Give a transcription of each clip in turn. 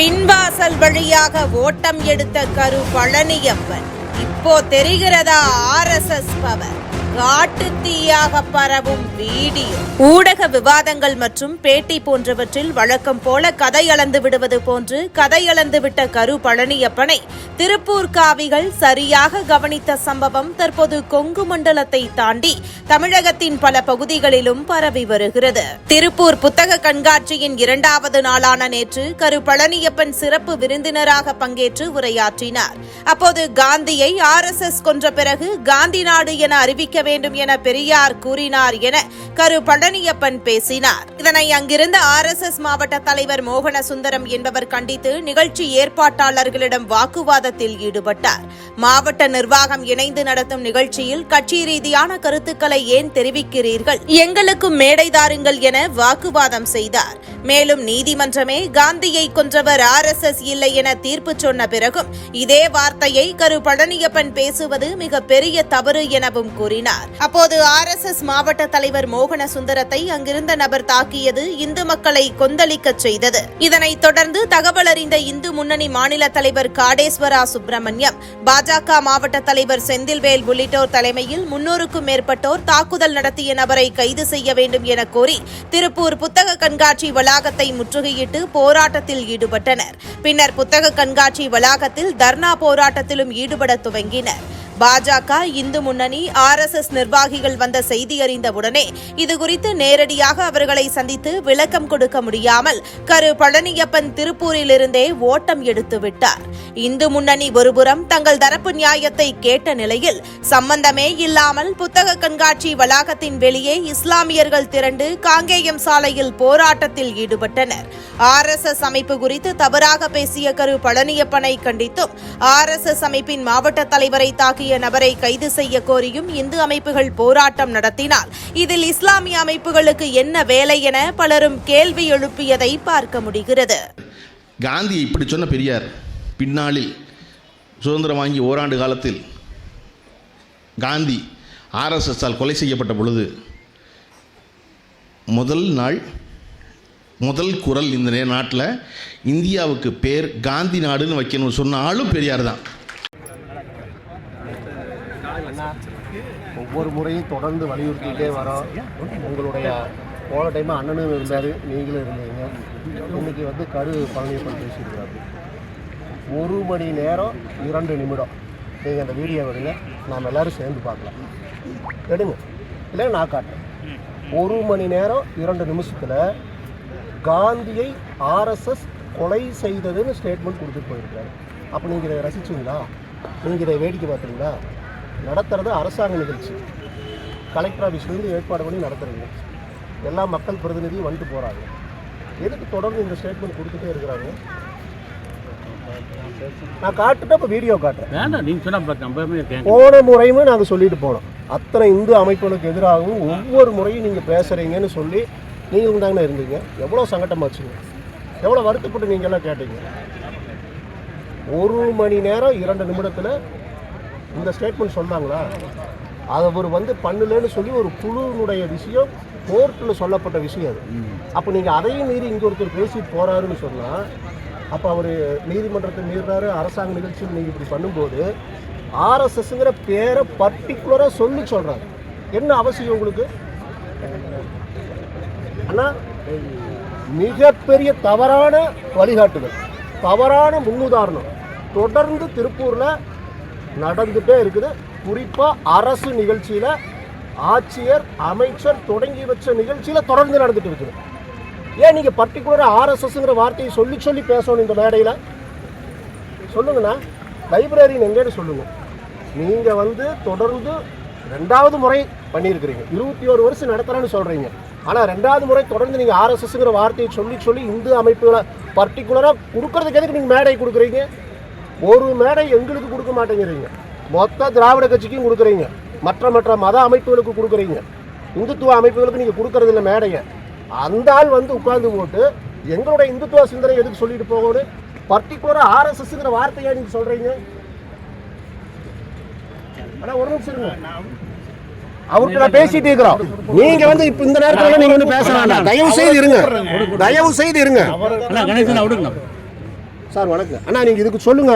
பின்வாசல் வழியாக ஓட்டம் எடுத்த கரு பழனியப்பன் இப்போ தெரிகிறதா ஆர்எஸ்எஸ் பவர். காட்டு தீயாக பரவும் வீடியோ. ஊடக விவாதங்கள் மற்றும் பேட்டி போன்றவற்றில் வழக்கம் போல கதையளந்து விடுவது போன்று கதையளந்து விட்ட கரு பழனியப்பனை திருப்பூர் காவிகள் சரியாக கவனித்த சம்பவம் தற்போது கொங்கு மண்டலத்தை தாண்டி தமிழகத்தின் பல பகுதிகளிலும் பரவி வருகிறது. திருப்பூர் புத்தக கண்காட்சியின் இரண்டாவது நாளான நேற்று கரு பழனியப்பன் சிறப்பு விருந்தினராக பங்கேற்று உரையாற்றினார். அப்போது காந்தியை ஆர்எஸ்எஸ் கொன்ற பிறகு காந்தி நாடு என அறிவிக்க வேண்டும் என பெரியார் கூறினார் என கரு பழனியப்பன் பேசினார். இதனை அங்கிருந்த ஆர்எஸ்எஸ் மாவட்ட தலைவர் மோகன சுந்தரம் என்பவர் கண்டித்து நிகழ்ச்சி ஏற்பாட்டாளர்களிடம் வாக்குவாதத்தில் ஈடுபட்டார். மாவட்ட நிர்வாகம் இணைந்து நடத்தும் நிகழ்ச்சியில் கட்சி ரீதியான கருத்துக்களை ஏன் தெரிவிக்கிறீர்கள்? எங்களுக்கும் மேடை தாருங்கள் என வாக்குவாதம் செய்தார். மேலும் நீதிமன்றமே காந்தியை கொன்றவர் ஆர் எஸ் எஸ் இல்லை என தீர்ப்பு சொன்ன பிறகும் இதே வார்த்தையை கரு பழனியப்பன் பேசுவது மிக பெரிய தவறு எனவும் கூறினார். அப்போது ஆர்எஸ்எஸ் மாவட்ட தலைவர் மோகன சுந்தரத்தை அங்கிருந்த நபர் தாக்கியது இந்து மக்களை கொந்தளிக்கச் செய்தது. இதனைத் தொடர்ந்து தகவல் அறிந்த இந்து முன்னணி மாநில தலைவர் காடேஸ்வரா சுப்பிரமணியம் பாஜக மாவட்ட தலைவர் செந்தில்வேல் உள்ளிட்டோர் தலைமையில் முன்னூறுக்கும் மேற்பட்டோர் தாக்குதல் நடத்திய நபரை கைது செய்ய வேண்டும் என கோரி திருப்பூர் புத்தக கண்காட்சி வளாகத்தை முற்றுகையிட்டு போராட்டத்தில் ஈடுபட்டனர். பின்னர் புத்தக கண்காட்சி வளாகத்தில் தர்ணா போராட்டத்திலும் ஈடுபட துவங்கினர். பாஜக இந்து முன்னணி ஆர்எஸ்எஸ் நிர்வாகிகள் வந்த செய்தி அறிந்த உடனே இதுகுறித்து நேரடியாக அவர்களை சந்தித்து விளக்கம் கொடுக்க முடியாமல் கரு பழனியப்பன் திருப்பூரிலிருந்தே ஓட்டம் எடுத்து விட்டார். இந்து முன்னணி ஒருபுறம் தங்கள் தரப்பு நியாயத்தை கேட்ட நிலையில் சம்பந்தமே இல்லாமல் புத்தக கண்காட்சி வளாகத்தின் வெளியே இஸ்லாமியர்கள் திரண்டு காங்கேயம் சாலையில் போராட்டத்தில் ஈடுபட்டனர். ஆர்எஸ்எஸ் அமைப்பு குறித்து தவறாக பேசிய கரு பழனியப்பனை கண்டித்தும் ஆர்எஸ்எஸ் அமைப்பின் மாவட்ட தலைவரை தாக்கிய நபரை கைது செய்ய கோரியும் இந்து அமைப்புகள் போராட்டம் நடத்தினால். இதில் இஸ்லாமிய அமைப்புகளுக்கு என்ன வேலை என பலரும் கேள்வி எழுப்பியதை பார்க்க முடிகிறது. காந்தி இப்படி சொன்ன பெரியார் பின்னாளில் சுதந்திரம் வாங்கி ஓராண்டு காலத்தில் காந்தி ஆர்எஸ்எஸ்ஸால் கொலை செய்யப்பட்ட பொழுது முதல் நாள் முதல் குரல் இந்த நாட்டில் இந்தியாவுக்கு பேர் காந்தி நாடுன்னு வைக்கணும்னு சொன்ன ஆளும் பெரியார் தான். ஒவ்வொரு முறையும் தொடர்ந்து வலியுறுத்திக்கிட்டே வரோம். உங்களுடைய போன டைம் அண்ணனும் இருந்தார் நீங்களும் இருந்தீங்க. இன்னைக்கு வந்து கரு பழனியப்பன் பேசியிருக்காரு. ஒரு மணி நேரம் இரண்டு நிமிடம். நீங்கள் அந்த வீடியோ எடுங்க நாம் எல்லோரும் சேர்ந்து பார்க்கலாம். எடுங்க. இல்லை நான் காட்டுறேன். ஒரு மணி நேரம் இரண்டு நிமிஷத்தில் காந்தியை ஆர்எஸ்எஸ் கொலை செய்ததுன்னு ஸ்டேட்மெண்ட் கொடுத்துட்டு போயிருக்காரு. அப்போ நீங்கள் இதை ரசிச்சிங்களா? நீங்கள் இதை வேடிக்கை பார்த்தீங்களா நடத்துறது அரசாங்க நிகழ்ச்சி. கலெக்டர் ஆஃபீஸ்லேருந்து ஏற்பாடு பண்ணி நடத்துறீங்க. எல்லா மக்கள் பிரதிநிதியும் வந்துட்டு போகிறாங்க எதுக்கு தொடர்ந்து இந்த ஸ்டேட்மெண்ட் கொடுத்துட்டே இருக்கிறாங்க? நான் காட்டுட்டு இப்போ வீடியோ காட்டுறேன். வேண்டாம் போன முறையுமே நாங்கள் சொல்லிட்டு போனோம். அத்தனை இந்து அமைப்புகளுக்கு எதிராகவும் ஒவ்வொரு முறையும் நீங்கள் பேசுகிறீங்கன்னு சொல்லி நீங்கள் தானே இருந்தீங்க. எவ்வளோ சங்கட்டமாச்சுங்க எவ்வளோ வருத்தப்பட்டு நீங்கள் எல்லாம் கேட்டீங்க. ஒரு மணி நேரம் இரண்டு நிமிடத்தில் இந்த ஸ்டேட்மெண்ட் சொன்னாங்களா? அதை அவர் வந்து பண்ணலன்னு சொல்லி ஒரு குழுவினுடைய விஷயம் கோர்ட்டில் சொல்லப்பட்ட விஷயம் அது. அப்போ நீங்கள் அதையும் மீறி இங்கே ஒருத்தர் பேசிட்டு போகிறாருன்னு சொன்னால் அப்போ அவர் நீதிமன்றத்தை மீறினாரு அரசாங்க நிகழ்ச்சியில் நீங்கள் இப்படி பண்ணும்போது ஆர்எஸ்எஸ்ங்கிற பேரை பர்டிகுலராக சொல்லி சொல்கிறாங்க என்ன அவசியம் உங்களுக்கு? ஆனால் மிகப்பெரிய தவறான வழிகாட்டுதல் தவறான முன்னுதாரணம். தொடர்ந்து திருப்பூரில் நடந்துகிட்டே இருக்குது. குறிப்பாக அரசு நிகழ்ச்சியில் ஆட்சியர் அமைச்சர் தொடங்கி வச்ச நிகழ்ச்சியில் தொடர்ந்து நடந்துட்டு இருக்குது. ஏன் நீங்கள் பர்டிகுலராக ஆர்எஸ்எஸ்ங்கிற வார்த்தையை சொல்லி சொல்லி பேசணும் இந்த மேடையில்? சொல்லுங்கண்ணா. லைப்ரரின்னு எங்கேன்னு சொல்லுங்க. நீங்கள் வந்து தொடர்ந்து ரெண்டாவது முறை பண்ணியிருக்கிறீங்க. இருபத்தி ஒரு வருஷம் நடத்துகிறேன்னு சொல்கிறீங்க ஆனால் ரெண்டாவது முறை தொடர்ந்து நீங்கள் ஆர்எஸ்எஸ்ங்கிற வார்த்தையை சொல்லி சொல்லி இந்து அமைப்புகளை பர்டிகுலராக கொடுக்கறதுக்கு எதுக்கு நீங்கள் மேடை கொடுக்குறீங்க? ஒரு மேடை எங்களுக்கு கொடுக்க மாட்டேங்கிறீங்க. மொத்த திராவிட கட்சிக்கும் கொடுக்குறீங்க. மற்ற மற்ற மத அமைப்புகளுக்கு கொடுக்குறீங்க. இந்துத்துவ அமைப்புகளுக்கு நீங்கள் கொடுக்கறதில்ல மேடையை. அந்த ஆள் வந்து உட்கார்ந்து போட்டு எங்களோட இந்துத்துவ சிந்தனை எதுக்கு சொல்லிட்டு போகணும்? பர்டிகுலராக ஆர்எஸ்எஸ்ங்கிற வார்த்தையாக நீங்கள் சொல்கிறீங்க ஆனால் ஒரு நிமிஷம் இருங்க. அவர்கிட்ட பேசிட்டு இருக்கிறோம். நீங்க வந்து இப்ப இந்த நேரத்துல நீங்க வந்து பேச வேண்டாம். தயவு செய்து இருங்க. தயவு செய்து இருங்க சார் வணக்கம். அண்ணா நீங்க இதுக்கு சொல்லுங்க.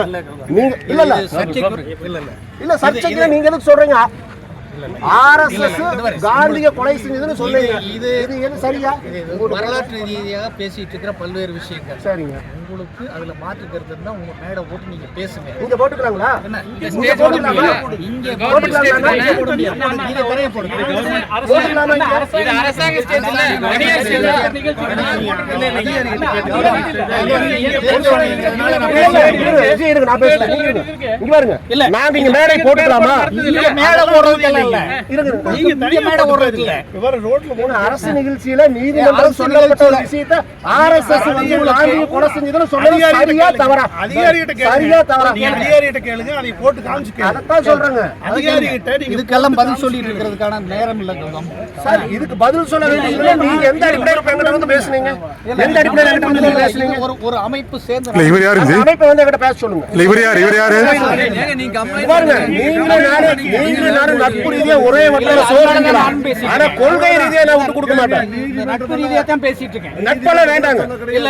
நீங்க இல்ல இல்ல. இல்ல இல்ல. இல்ல சர்ச்சைக்கு நீங்க எதுக்கு சொல்றீங்க? ஆர்எஸ்எஸ் காந்திய கொலை செஞ்சதுன்னு சொல்றீங்க. இது இது சரியா? வரலாற்று ரீதியாக பேசிட்டு இருக்கிற பல்வேறு விஷயங்கள். சரிங்க. உங்களுக்கு அதுல மாற்று கருத்து இருந்தா உங்க மேடை போட்டு நீங்க பேசுங்க. இங்க போட்டுக்கலாங்களா? என்ன, இங்க இங்க stage போட்டுக்கலாமா போடுங்க. இங்க போட்டுக்கலாமா? இங்க போட முடியாது. இங்க தரைய போடுங்க. போட்டுக்கலாமா இங்க? இது அரசாங்க ஸ்டேஜ் இல்ல. தனியார் ஸ்டேஜ் இருங்க, நான் பேசுறேன். நீங்க இருங்க. இங்க பாருங்க. நாங்க இங்க மேடை போட்டுக்கலாமா? இங்க மேடை போடுறதுக்கு இல்ல. இருங்க. இங்க மேடை போடுறதுக்கு இல்ல. ஒரு அரசு நிகழ்ச்சியில நீதிமன்றம் சொல்லப்பட்ட ஒரு விஷயத்தை ஆர்எஸ்எஸ் வந்து காந்தியை கொலை செஞ்சதுன்னு சொன்னது சரியா தவறா? சரியா தவறா? அதிகாரிகிட்ட கேளுங்க அதை போட்டு காமிச்சு கேளுங்க. அதைத்தான் சொல்றேங்க. அதிகாரிகிட்ட நீங்க இதுக்கெல்லாம் பதில் சொல்லிட்டு இருக்கிறதுக்கான நேரம் இல்ல கௌதம். சார் இதுக்கு பதில் சொல்ல வேண்டியதுல நீங்க எந்த அடிப்படையில் இப்ப எங்கிட்ட வந்து பேசுனீங்க? எந்த அடிப்படையில் எங்கிட்ட வந்து நீங்க பேசுனீங்க? ஒரு ஒரு அமைப்பு சேர்ந்து இல்ல இவர் யாரு? அந்த இது அமைப்பை வந்து எங்கிட்ட பேச சொல்லுங்க. இல்ல இவர் யாரு? இவர் யாரு? பாருங்க நீங்களும் நானும் நீங்களும் நானும் நட்பு ரீதியா ஒரே சோறுங்களா ஆனா கொள்கை ரீதியா நான் விட்டு கொடுக்க மாட்டேன். நட்பு ரீதியா தான் பேசிட்டு இருக்கேன். நட்பெல்லாம் வேண்டாங்க. இல்ல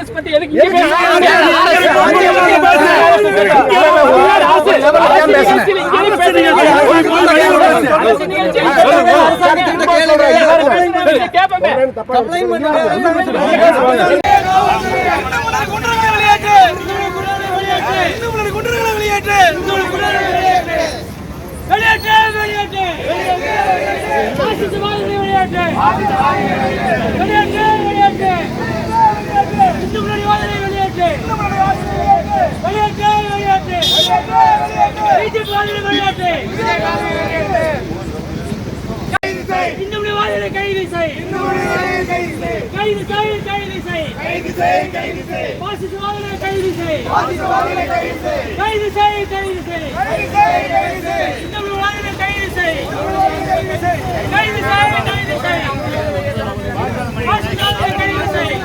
ஆர்எஸ்எஸ் பத்தி எதுக்கு வெளியேற்று வெளியேற்று வெளியேற்று கைது செய். கைது கைது கைது செய். பாசிசவாதிகளை கைது செய். கைது செய் கைது செய். இந்துவாதிகளை கைது செய். கைது செய் கைது செய் பாசிசவாதிகளை கைது செய்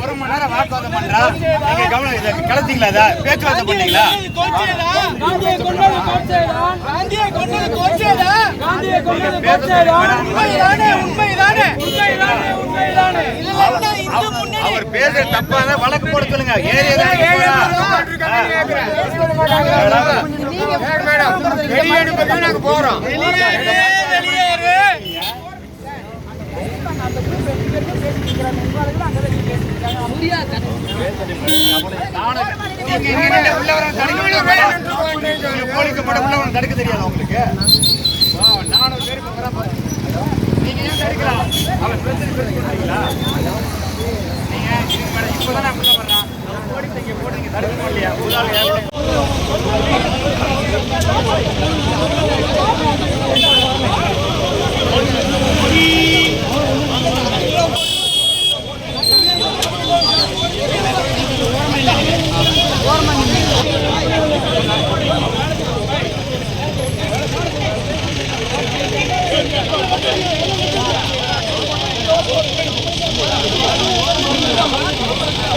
ஒரு மணி நேரம் வாக்குவாதம் நீங்க கவனம் இதை கலத்தீங்களா அதை பேச்சுவார்த்தை பண்ணீங்களா? அவர் பேசுற தப்பான வழக்கு போட சொல்லுங்க. ஏரியா நீங்க இங்க நின்னு தடுக்க தெரியாது உங்களுக்கு நானும் பேருக்கு நீங்க ஏன் தடுக்கலாம் அவர் பிரச்சனை பேசி நீங்க இப்பதான் நான் உள்ள வர்றான் போட்டு நீங்க தடுக்கணும் இல்லையா ஆள் ஏன்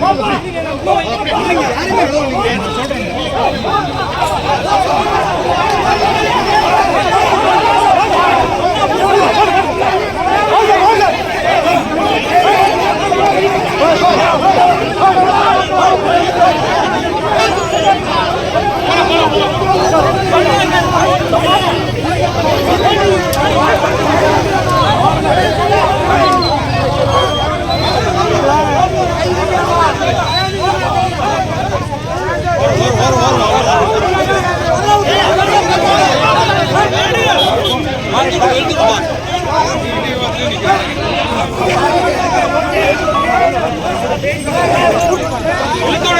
சொல்றேன்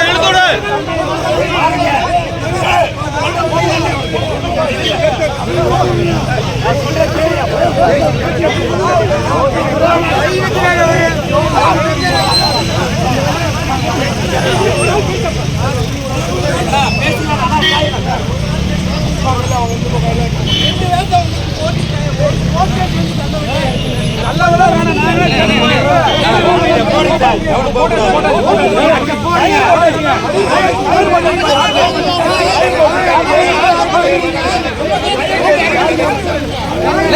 எழுத்தோடு பேச.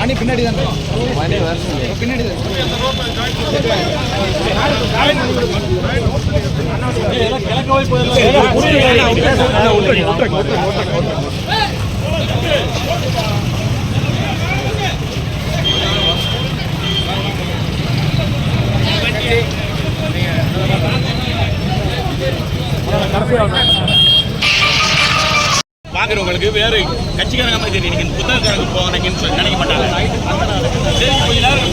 அணி பின்னாடி தான் பின்னாடி தான் பார்க்குறவங்களுக்கு வேறு கட்சிக்காரங்க மாதிரி தெரியும். நீங்கள் புத்தகக்காரங்க போகிறீங்கன்னு சொல்லி நினைக்க மாட்டாங்க. அதனால சரி கொஞ்ச நேரம்